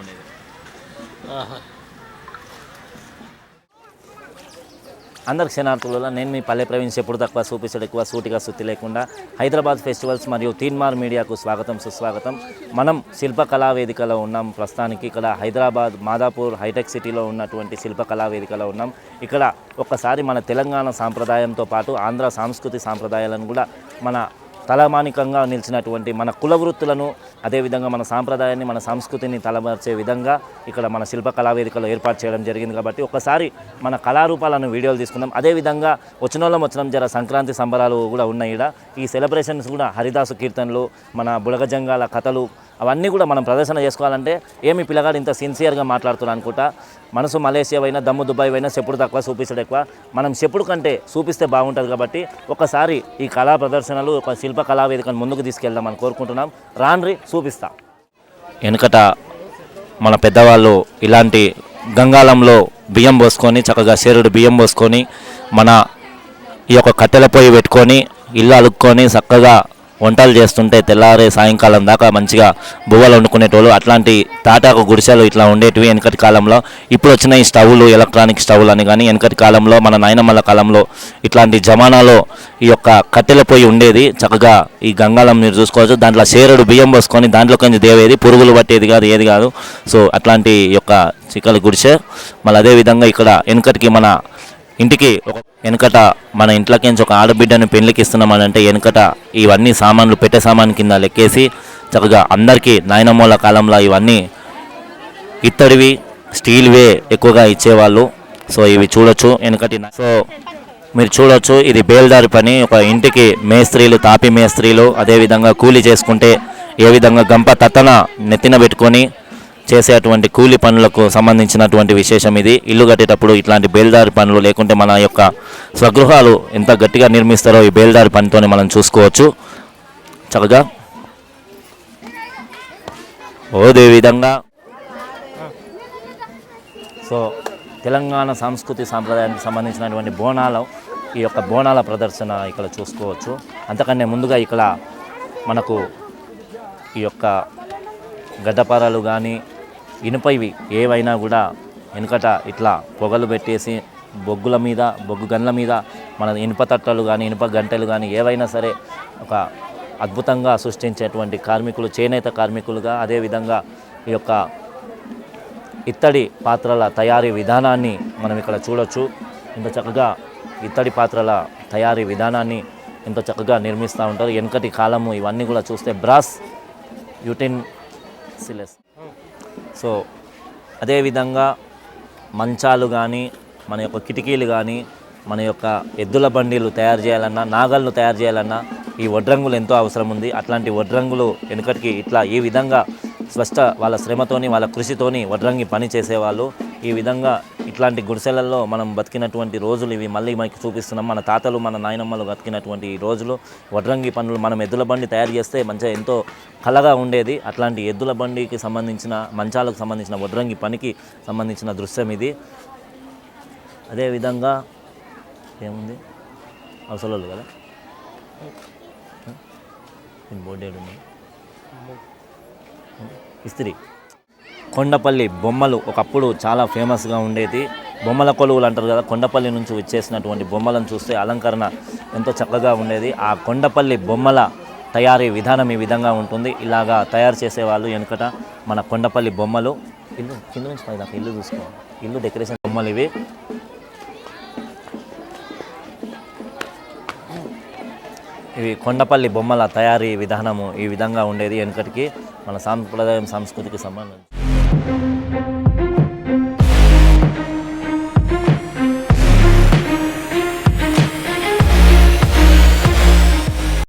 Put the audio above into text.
ఉండేది అందరికి క్షణార్థులలో నేను మీ పల్లె ప్రవీణ్ ఎప్పుడు తక్కువ చూపించడం ఎక్కువ సూటిగా సుత్తి లేకుండా హైదరాబాద్ ఫెస్టివల్స్ మరియు తీన్మార్ మీడియాకు స్వాగతం సుస్వాగతం. మనం శిల్పకళా వేదికలో ఉన్నాం ప్రస్తుతానికి ఇక్కడ హైదరాబాద్ మాదాపూర్ హైటెక్ సిటీలో ఉన్నటువంటి శిల్పకళా వేదికలో ఉన్నాం. ఇక్కడ ఒక్కసారి మన తెలంగాణ సాంప్రదాయంతో పాటు ఆంధ్ర సాంస్కృతి సాంప్రదాయాలను కూడా మన తలమానికంగా నిలిచినటువంటి మన కుల వృత్తులను అదేవిధంగా మన సాంప్రదాయాన్ని మన సంస్కృతిని తలమర్చే విధంగా ఇక్కడ మన శిల్ప కళావేదికలో ఏర్పాటు చేయడం జరిగింది కాబట్టి ఒకసారి మన కళారూపాలను వీడియోలు తీసుకుందాం. అదేవిధంగా వచ్చిన వాళ్ళం వచ్చిన జర సంక్రాంతి సంబరాలు కూడా ఉన్నాయి ఈడ. ఈ సెలబ్రేషన్స్ కూడా హరిదాసు కీర్తనలు మన బుడగజంగాల కథలు అవన్నీ కూడా మనం ప్రదర్శన చేసుకోవాలంటే ఏమి పిల్లగాడు ఇంత సిన్సియర్గా మాట్లాడుతున్నాను అనుకుంటా? మనసు మలేషియా అయినా దమ్ము దుబాయ్ అయినా చెప్పుడు తక్కువ చూపించడం ఎక్కువ. మనం చెప్పుడు కంటే చూపిస్తే బాగుంటుంది కాబట్టి ఒకసారి ఈ కళా ప్రదర్శనలు ఒక శిల్ప కళావేదికను ముందుకు తీసుకెళ్దామని కోరుకుంటున్నాం. రాన్రి చూపిస్తా. వెనుకట మన పెద్దవాళ్ళు ఇలాంటి గంగాళంలో బియ్యం పోసుకొని చక్కగా శరీరుడు బియ్యం పోసుకొని మన ఈ యొక్క కట్టెల పొయ్యి పెట్టుకొని ఇల్లు అలుక్కొని చక్కగా వంటలు చేస్తుంటే తెల్లారే సాయంకాలం దాకా మంచిగా బువ్వలు వండుకునేటోళ్ళు. అట్లాంటి తాటాకు గుడిసెలు ఇట్లా ఉండేటివి వెనకటి కాలంలో. ఇప్పుడు వచ్చిన ఈ స్టవ్లు ఎలక్ట్రానిక్ స్టవ్లు అని కానీ వెనకటి కాలంలో మన నాయనమ్మల కాలంలో ఇట్లాంటి జమానాలో ఈ యొక్క కట్టెల పొయ్యి ఉండేది. చక్కగా ఈ గంగాళం మీరు చూసుకోవచ్చు. దాంట్లో సేరుడు బియ్యం పోసుకొని దాంట్లో కొంచెం దేవేది పురుగులు పట్టేది కాదు ఏది కాదు. సో అట్లాంటి యొక్క చిక్కల గుడిసె. మళ్ళీ అదేవిధంగా ఇక్కడ వెనకటికి మన ఇంటికి ఒక వెనకట మన ఇంట్లోకి ఒక ఆడబిడ్డను పెళ్ళికి ఇస్తున్నామనంటే వెనకట ఇవన్నీ సామాన్లు పెట్టే సామాన్ కింద లెక్కేసి చక్కగా అందరికీ నాయనమ్మల కాలంలో ఇవన్నీ ఇత్తడివి స్టీల్వే ఎక్కువగా ఇచ్చేవాళ్ళు. సో ఇవి చూడొచ్చు వెనకటి నా- సో మీరు చూడొచ్చు ఇది బేల్దారి పని. ఒక ఇంటికి మేస్త్రీలు తాపి మేస్త్రీలు అదేవిధంగా కూలి చేసుకుంటే ఏ విధంగా గంప తత్తన నెత్తిన పెట్టుకొని చేసేటువంటి కూలి పనులకు సంబంధించినటువంటి విశేషం ఇది. ఇల్లు కట్టేటప్పుడు ఇట్లాంటి బేల్దారి పనులు లేకుంటే మన యొక్క స్వగృహాలు ఎంత గట్టిగా నిర్మిస్తారో ఈ బేల్దారి పనితోనే మనం చూసుకోవచ్చు. చక్కగా. ఓదే విధంగా. సో తెలంగాణ సంస్కృతి సాంప్రదాయానికి సంబంధించినటువంటి బోనాలు ఈ యొక్క బోనాల ప్రదర్శన ఇక్కడ చూసుకోవచ్చు. అంతకన్నా ముందుగా ఇక్కడ మనకు ఈ యొక్క గడ్డపారాలు కానీ ఇనుపవి ఏవైనా కూడా వెనుకట ఇట్లా పొగలు పెట్టేసి బొగ్గుల మీద బొగ్గు గన్ల మీద మన ఇనుప తట్టలు కానీ ఇనుప గంటలు కానీ ఏవైనా సరే ఒక అద్భుతంగా సృష్టించేటువంటి కార్మికులు చేనేత కార్మికులుగా అదేవిధంగా ఈ యొక్క ఇత్తడి పాత్రల తయారీ విధానాన్ని మనం ఇక్కడ చూడొచ్చు. ఇంత చక్కగా ఇత్తడి పాత్రల తయారీ విధానాన్ని ఇంత చక్కగా నిర్మిస్తూ ఉంటారు. వెనుకటి కాలము ఇవన్నీ కూడా చూస్తే బ్రాస్ యుటిన్ సిలెస్. సో అదేవిధంగా మంచాలు కానీ మన యొక్క కిటికీలు కానీ మన యొక్క ఎద్దుల బండిలు తయారు చేయాలన్నా నాగళ్ళు తయారు చేయాలన్నా ఈ వడ్రంగులు ఎంతో అవసరం ఉంది. అట్లాంటి వడ్రంగులు వెనుకటికి ఇట్లా ఈ విధంగా స్పష్ట వాళ్ళ శ్రమతోని వాళ్ళ కృషితోని వడ్రంగి పని చేసేవాళ్ళు ఈ విధంగా ఇట్లాంటి గుడిసెలలో మనం బతికినటువంటి రోజులు ఇవి మళ్ళీ మనకి చూపిస్తున్నాం. మన తాతలు మన నాయనమ్మలు బతికినటువంటి ఈ రోజులు. వడ్రంగి పనులు మనం ఎద్దుల బండి తయారు చేస్తే మంచిగా ఎంతో కలగా ఉండేది. అట్లాంటి ఎద్దుల బండికి సంబంధించిన మంచాలకు సంబంధించిన వడ్రంగి పనికి సంబంధించిన దృశ్యం ఇది. అదేవిధంగా ఏముంది? అవసరాలు కదా. బోర్డేడు ఇస్త్రీ. కొండపల్లి బొమ్మలు ఒకప్పుడు చాలా ఫేమస్గా ఉండేది. బొమ్మల కొలువులు అంటారు కదా కొండపల్లి నుంచి వచ్చేసినటువంటి బొమ్మలను చూస్తే అలంకరణ ఎంతో చక్కగా ఉండేది. ఆ కొండపల్లి బొమ్మల తయారీ విధానం ఈ విధంగా ఉంటుంది. ఇలాగా తయారు చేసేవాళ్ళు వెనుకట మన కొండపల్లి బొమ్మలు. ఇల్లు కింద నుంచి పై ఇల్లు చూసుకోవాలి ఇల్లు డెకరేషన్ బొమ్మలు ఇవి. ఇవి కొండపల్లి బొమ్మల తయారీ విధానము ఈ విధంగా ఉండేది వెనుకటికి. మన సాంప్రదాయం సంస్కృతికి సంబంధించి Thank you.